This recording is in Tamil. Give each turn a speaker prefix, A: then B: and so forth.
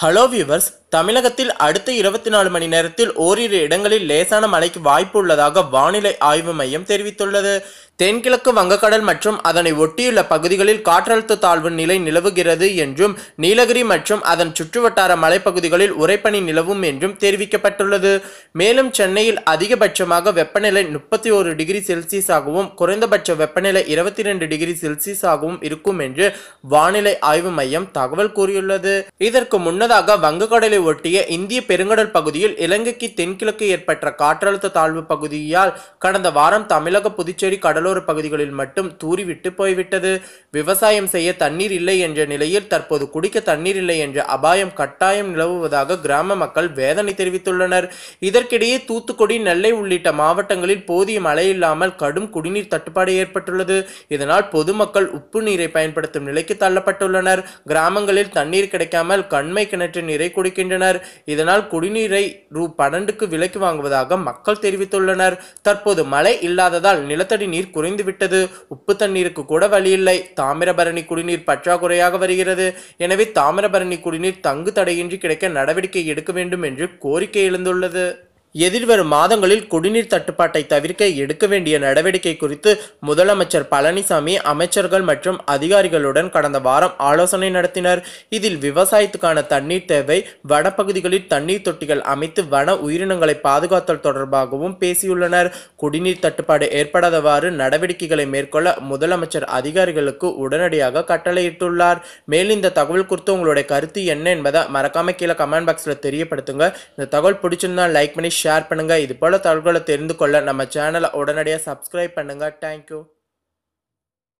A: ஹலோ வியூவர்ஸ் தமிழகத்தில் அடுத்த இருபத்தி நாலு மணி நேரத்தில் ஓரிரு இடங்களில் லேசான மழைக்கு வாய்ப்பு உள்ளதாக வானிலை ஆய்வு மையம் தெரிவித்துள்ளது. தென்கிழக்கு வங்கக்கடல் மற்றும் அதனை ஒட்டியுள்ள பகுதிகளில் காற்றழுத்த தாழ்வு நிலை நிலவுகிறது என்றும் நீலகிரி மற்றும் அதன் சுற்றுவட்டார மலைப்பகுதிகளில் உறைபனி நிலவும் என்றும் தெரிவிக்கப்பட்டுள்ளது. மேலும் சென்னையில் அதிகபட்சமாக வெப்பநிலை முப்பத்தி ஒரு டிகிரி செல்சியஸாகவும் குறைந்தபட்ச வெப்பநிலை இருபத்தி ரெண்டு டிகிரி செல்சியஸாகவும் இருக்கும் என்று வானிலை ஆய்வு மையம் தகவல் கூறியுள்ளது. இதற்கு முன்னதாக வங்கக்கடலை ஒட்டிய இந்திய பெருங்கடல் பகுதியில் இலங்கைக்கு தென்கிழக்கு ஏற்பட்ட காற்றழுத்த தாழ்வு பகுதியால் கடந்த வாரம் தமிழக புதுச்சேரி கடலோர பகுதிகளில் மட்டும் தூறிவிட்டு போய்விட்டது. விவசாயம் செய்ய தண்ணீர் இல்லை என்ற நிலையில் தற்போது குடிக்க தண்ணீர் இல்லை என்ற அபாயம் கட்டாயம் நிலவுவதாக கிராம மக்கள் வேதனை தெரிவித்துள்ளனர். இதற்கிடையே தூத்துக்குடி நெல்லை உள்ளிட்ட மாவட்டங்களில் போதிய மழை இல்லாமல் கடும் குடிநீர் தட்டுப்பாடு ஏற்பட்டுள்ளது. இதனால் பொதுமக்கள் உப்பு நீரை பயன்படுத்தும் நிலைக்கு தள்ளப்பட்டுள்ளனர். கிராமங்களில் தண்ணீர் கிடைக்காமல் கண்மை கிணற்று நீரை குடிக்கின்றனர். இதனால் குடிநீரை ரூ பன்னெண்டுக்கு விலைக்கு வாங்குவதாக மக்கள் தெரிவித்துள்ளனர். தற்போது மழை இல்லாததால் நிலத்தடி நீர் குறைந்துவிட்டது. உப்பு தண்ணீருக்கு கூட வழியில்லை. தாமிரபரணி குடிநீர் பற்றாக்குறையாக வருகிறது. எனவே தாமிரபரணி குடிநீர் தங்கு தடையின்றி கிடைக்க நடவடிக்கை எடுக்க வேண்டும் என்று கோரிக்கை எழுந்துள்ளது. எதிர்வரும் மாதங்களில் குடிநீர் தட்டுப்பாட்டை தவிர்க்க எடுக்க வேண்டிய நடவடிக்கை குறித்து முதலமைச்சர் பழனிசாமி அமைச்சர்கள் மற்றும் அதிகாரிகளுடன் கடந்த வாரம் ஆலோசனை நடத்தினர். இதில் விவசாயத்துக்கான தண்ணீர் தேவை வனப்பகுதிகளில் தண்ணீர் தொட்டிகள் அமைத்து வன உயிரினங்களை பாதுகாத்தல் தொடர்பாகவும் பேசியுள்ளனர். குடிநீர் தட்டுப்பாடு ஏற்படாதவாறு நடவடிக்கைகளை மேற்கொள்ள முதலமைச்சர் அதிகாரிகளுக்கு உடனடியாக கட்டளையிட்டுள்ளார். மேலும் இந்த தகவல் குறித்து உங்களுடைய கருத்து என்ன என்பதை மறக்காம கீழே கமெண்ட் பாக்ஸில் தெரியப்படுத்துங்க. இந்த தகவல் பிடிச்சிருந்தா லைக் பண்ணி ஷேர் பண்ணுங்கள் இது போல் தகவல்களை தெரிந்து கொள்ள நம்ம சேனலை உடனடியாக சப்ஸ்கிரைப் பண்ணுங்கள் தேங்க்யூ